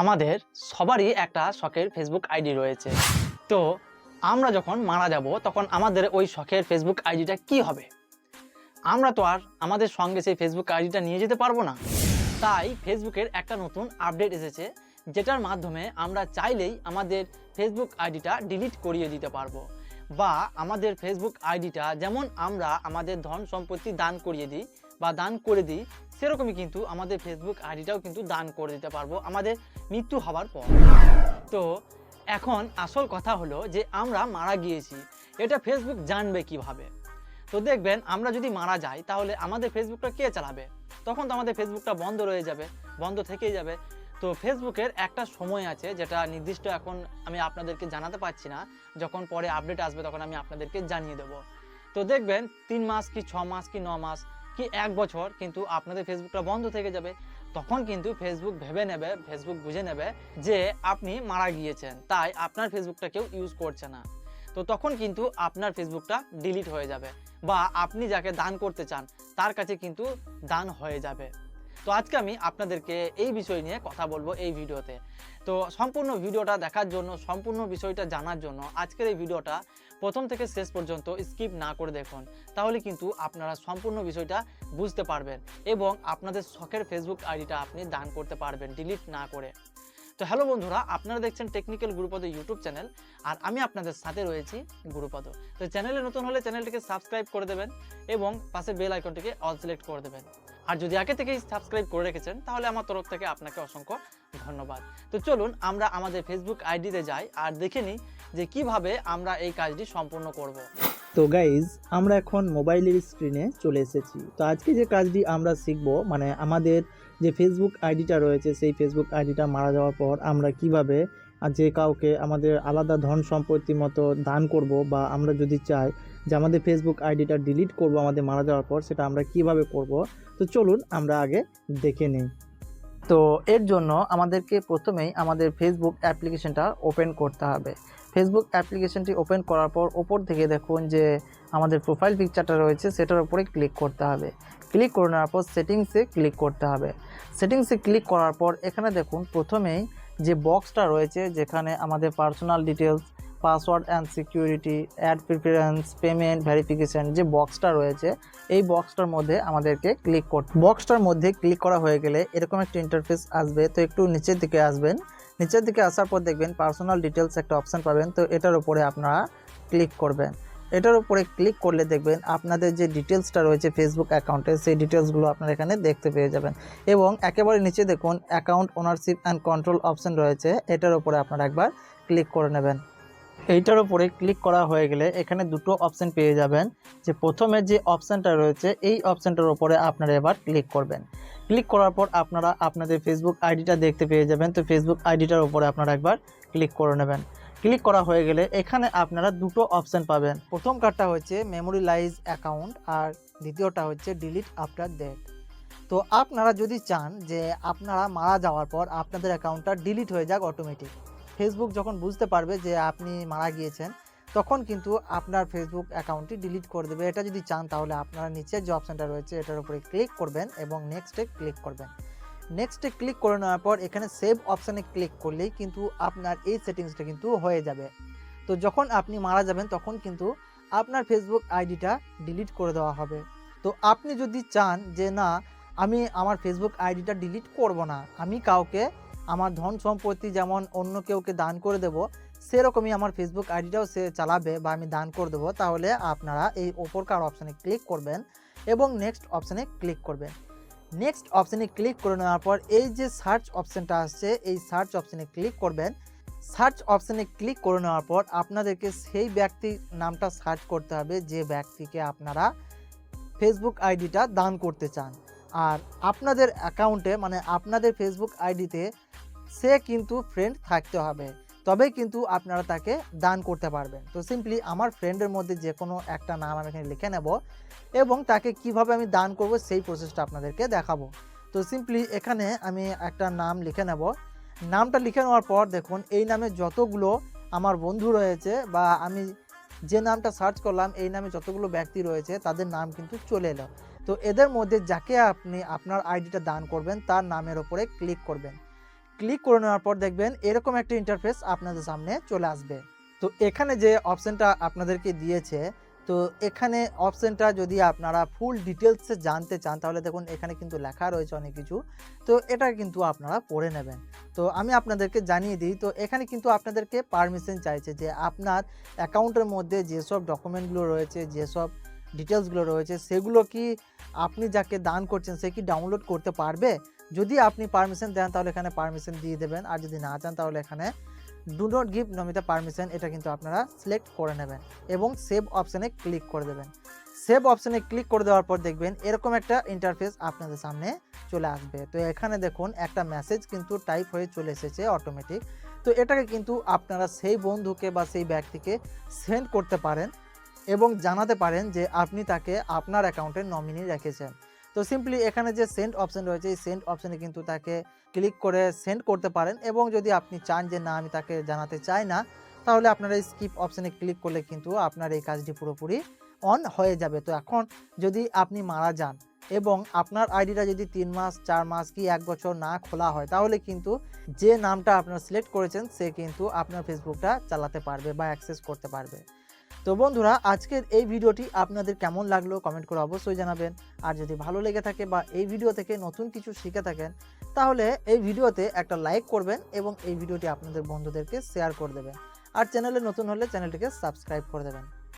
আমাদের সবারই একটা শখের ফেসবুক আইডি রয়েছে। তো আমরা যখন মারা যাব, তখন আমাদের ওই শখের ফেসবুক আইডিটা কি হবে? আমরা তো আর আমাদের সঙ্গে সেই ফেসবুক আইডিটা নিয়ে যেতে পারব না। তাই ফেসবুকের একটা নতুন আপডেট এসেছে, যেটার মাধ্যমে আমরা চাইলেই আমাদের ফেসবুক আইডিটা ডিলিট করিয়ে দিতে পারব। বা আমাদের ফেসবুক আইডিটা যেমন আমরা আমাদের ধন সম্পত্তি দান করিয়ে দিই বা দান করে দিই সেরকমই কিন্তু আমাদের ফেসবুক আইডিটাও কিন্তু দান করে দিতে পারব আমাদের মৃত্যু হওয়ার পর। তো এখন আসল কথা হলো যে আমরা মারা গিয়েছি, এটা ফেসবুক জানবে কীভাবে? তো দেখবেন আমরা যদি মারা যাই, তাহলে আমাদের ফেসবুকটা কে চালাবে? তখন তো আমাদের ফেসবুকটা বন্ধ রয়ে যাবে, বন্ধ থেকেই যাবে। তো ফেসবুকের একটা সময় আছে যেটা নির্দিষ্ট এখন আমি আপনাদেরকে জানাতে পারছি না, যখন পরে আপডেট আসবে তখন আমি আপনাদেরকে জানিয়ে দেবো। তো দেখবেন তিন মাস কি ছ মাস কি ন মাস কি এক বছর কিন্তু আপনাদের ফেসবুকটা বন্ধ থেকে যাবে, তখন কিন্তু ফেসবুক ভেবে নেবে ফেসবুক বুঝে নেবে যে আপনি মারা গিয়েছেন, তাই আপনার ফেসবুকটা কেউ ইউজ করছে না। তো তখন কিন্তু আপনার ফেসবুকটা ডিলিট হয়ে যাবে বা আপনি যাকে দান করতে চান, তার কাছে কিন্তু দান হয়ে যাবে। তো আজকে আমি আপনাদেরকে এই বিষয় নিয়ে কথা বলব এই ভিডিওতে। তো সম্পূর্ণ ভিডিওটা দেখার জন্য, সম্পূর্ণ বিষয়টা জানার জন্য আজকের এই ভিডিওটা প্রথম থেকে শেষ পর্যন্ত স্কিপ না করে দেখুন। তাহলে কিন্তু আপনারা সম্পূর্ণ বিষয়টা বুঝতে পারবেন এবং আপনাদের শখের ফেসবুক আইডিটা আপনি দান করতে পারবেন ডিলিট না করে। তো হ্যালো বন্ধুরা, আপনারা দেখছেন টেকনিক্যাল গুরুপদ ইউটিউব চ্যানেল আর আমি আপনাদের সাথে রয়েছি গুরুপদ তো চ্যানেলে নতুন হলে চ্যানেলটিকে সাবস্ক্রাইব করে দেবেন এবং পাশে বেল আইকনটিকে অল সিলেক্ট করে দেবেন। আর যদি আগে থেকেই সাবস্ক্রাইব করে রেখেছেন, তাহলে আমার তরফ থেকে আপনাকে অসংখ্য ধন্যবাদ। তো চলুন আমরা আমাদের ফেসবুক আইডিতে যাই আর দেখে নিই যে কীভাবে আমরা এই কাজটি সম্পূর্ণ করব। তো গাইজ আমরা এখন মোবাইলের স্ক্রিনে চলে এসেছি। তো আজকে যে কাজটি আমরা শিখব মানে আমাদের যে ফেসবুক আইডিটা রয়েছে, সেই ফেসবুক আইডিটা মারা যাওয়ার পর আমরা কীভাবে যে কাউকে আমাদের আলাদা ধন সম্পত্তি মতো দান করব বা আমরা যদি চাই যে আমাদের ফেসবুক আইডিটা ডিলিট করব আমাদের মারা যাওয়ার পর, সেটা আমরা কীভাবে করব? তো চলুন আমরা আগে দেখে নিই। তো এর জন্য আমাদেরকে প্রথমেই আমাদের ফেসবুক অ্যাপ্লিকেশনটা ওপেন করতে হবে। ফেসবুক অ্যাপ্লিকেশনটি ওপেন করার পর ওপর থেকে দেখুন যে আমাদের প্রোফাইল পিকচারটা রয়েছে, সেটার উপরে ক্লিক করতে হবে। ক্লিক করে নেওয়ার পর সেটিংসে ক্লিক করতে হবে। সেটিংসে ক্লিক করার পর এখানে দেখুন প্রথমেই যে বক্সটা রয়েছে যেখানে আমাদের personal details password and security ad preference payment verification যে বক্সটা রয়েছে, এই বক্সটার মধ্যে আমাদেরকে ক্লিক করতে বক্সটার মধ্যে ক্লিক করা হয়ে গেলে এরকম একটা ইন্টারফেস আসবে। তো একটু নিচের দিকে আসবেন। নিচের দিকে আসার পর দেখবেন পার্সোনাল ডিটেলস একটা অপশান পাবেন। তো এটার উপরে আপনারা ক্লিক করবেন। এটার উপরে ক্লিক করলে দেখবেন আপনাদের যে ডিটেলসটা রয়েছে ফেসবুক অ্যাকাউন্টে সেই ডিটেলসগুলো আপনারা এখানে দেখতে পেয়ে যাবেন। এবং একেবারে নিচে দেখুন account ownership and control option রয়েছে, এটার উপরে আপনারা একবার ক্লিক করে নেবেন। এইটার উপরে ক্লিক করা হয়ে গেলে এখানে দুটো অপশান পেয়ে যাবেন। যে প্রথমে যে অপশানটা রয়েছে, এই অপশানটার উপরে আপনারা এবার ক্লিক করবেন। ক্লিক করার পর আপনারা আপনাদের ফেসবুক আইডিটা দেখতে পেয়ে যাবেন। তো ফেসবুক আইডিটার উপরে আপনারা একবার ক্লিক করে নেবেন। ক্লিক করা হয়ে গেলে এখানে আপনারা দুটো অপশান পাবেন। প্রথম কার্ডটা হচ্ছে মেমোরিলাইজ অ্যাকাউন্ট আর দ্বিতীয়টা হচ্ছে ডিলিট আফটার ডেট তো আপনারা যদি চান যে আপনারা মারা যাওয়ার পর আপনাদের অ্যাকাউন্টটা ডিলিট হয়ে যাক অটোমেটিক ফেসবুক যখন বুঝতে পারবে যে আপনি মারা গিয়েছেন, তখন কিন্তু আপনার ফেসবুক অ্যাকাউন্টটি ডিলিট করে দেবে। এটা যদি চান তাহলে আপনারা নিচের যে অপশানটা রয়েছে এটার উপরে ক্লিক করবেন এবং নেক্সটে ক্লিক করবেন। নেক্সটে ক্লিক করে নেওয়ার পর এখানে সেভ অপশানে ক্লিক করলেই কিন্তু আপনার এই সেটিংসটা কিন্তু হয়ে যাবে। তো যখন আপনি মারা যাবেন, তখন কিন্তু আপনার ফেসবুক আইডিটা ডিলিট করে দেওয়া হবে। তো আপনি যদি চান যে না, আমি আমার ফেসবুক আইডিটা ডিলিট করব না, আমি কাউকে আমার ধন সম্পত্তি যেমন অন্য কেউকে দান করে দেব, সেরকমই আমার ফেসবুক আইডিটাও সে চালাবে বা আমি দান করে দেবো, তাহলে আপনারা এই ওপরকার অপশানে ক্লিক করবেন এবং নেক্সট অপশানে ক্লিক করবেন। নেক্সট অপশানে ক্লিক করে নেওয়ার পর এই যে সার্চ অপশানটা আসছে, এই সার্চ অপশানে ক্লিক করবেন। সার্চ অপশানে ক্লিক করে নেওয়ার পর আপনাদেরকে সেই ব্যক্তির নামটা সার্চ করতে হবে, যে ব্যক্তিকে আপনারা ফেসবুক আইডিটা দান করতে চান। আর আপনাদের অ্যাকাউন্টে মানে আপনাদের ফেসবুক আইডিতে সে কিন্তু ফ্রেন্ড থাকতে হবে। তবেই কিন্তু আপনারা তাকে দান করতে পারবেন। তো সিম্পলি আমার ফ্রেন্ডের মধ্যে যে কোনো একটা নাম আমি এখানে লিখে নেব এবং তাকে কীভাবে আমি দান করব সেই প্রসেসটা আপনাদেরকে দেখাবো। তো সিম্পলি এখানে আমি একটা নাম লিখে নেব। নামটা লিখে নেওয়ার পর দেখুন, এই নামে যতগুলো আমার বন্ধু রয়েছে বা আমি যে নামটা সার্চ করলাম, এই নামে যতগুলো ব্যক্তি রয়েছে, তাদের নাম কিন্তু চলে এলো। তো এদের মধ্যে যাকে আপনি আপনার আইডিটা দান করবেন, তার নামের ওপরে ক্লিক করবেন। ক্লিক করে নেওয়ার পর দেখবেন এরকম একটা ইন্টারফেস আপনাদের সামনে চলে আসবে। তো এখানে যে অপশানটা আপনাদেরকে দিয়েছে, তো এখানে অপশানটা যদি আপনারা ফুল ডিটেলসে জানতে চান, তাহলে দেখুন এখানে কিন্তু লেখা রয়েছে অনেক কিছু। তো এটা কিন্তু আপনারা পড়ে নেবেন। তো আমি আপনাদেরকে জানিয়ে দিই, তো এখানে কিন্তু আপনাদেরকে পারমিশন চাইছে যে আপনার অ্যাকাউন্টের মধ্যে যেসব ডকুমেন্টগুলো রয়েছে, যেসব ডিটেলসগুলো রয়েছে, সেগুলো কি আপনি যাকে দান করছেন, সে কি ডাউনলোড করতে পারবে? যদি আপনি পারমিশন দেন, তাহলে এখানে পারমিশন দিয়ে দেবেন। আর যদি না চান, তাহলে এখানে do not give Namita permission এটা কিন্তু আপনারা সিলেক্ট করে নেবেন এবং সেভ অপশানে ক্লিক করে দেবেন। সেভ অপশানে ক্লিক করে দেওয়ার পর দেখবেন এরকম একটা ইন্টারফেস আপনাদের সামনে চলে আসবে। তো এখানে দেখুন, একটা মেসেজ কিন্তু টাইপ হয়ে চলে এসেছে অটোমেটিক তো এটাকে কিন্তু আপনারা সেই বন্ধুকে বা সেই ব্যক্তিকে সেন্ড করতে পারেন এবং জানাতে পারেন যে আপনি তাকে আপনার অ্যাকাউন্টে নমিনি রেখেছেন। তো সিম্পলি এখানে যে সেন্ড অপশন রয়েছে, এই সেন্ড অপশনে কিন্তু তাকে ক্লিক করে সেন্ড করতে পারেন এবং যদি আপনি চান যে না, আমি তাকে জানাতে চাই না, তাহলে আপনারা স্কিপ অপশনে ক্লিক করলে কিন্তু আপনার এই কাজটি পুরোপুরি অন হয়ে যাবে। তো এখন যদি আপনি মারা যান এবং আপনার আইডিটা যদি তিন মাস, চার মাস কি এক বছর না খোলা হয়, তাহলে কিন্তু যে নামটা আপনারা সিলেক্ট করেছেন, সে কিন্তু আপনার ফেসবুকটা চালাতে পারবে বা অ্যাক্সেস করতে পারবে। তো বন্ধুরা, আজকের এই ভিডিওটি আপনাদের কেমন লাগল কমেন্ট করে অবশ্যই জানাবেন। আর যদি ভালো লেগে থাকে বা এই ভিডিও থেকে নতুন কিছু শিখে থাকেন, তাহলে এই ভিডিওতে একটা লাইক করবেন এবং এই ভিডিওটি আপনাদের বন্ধুদেরকে শেয়ার করে দেবেন। আর চ্যানেলে নতুন হলে চ্যানেলটিকে সাবস্ক্রাইব করে দেবেন।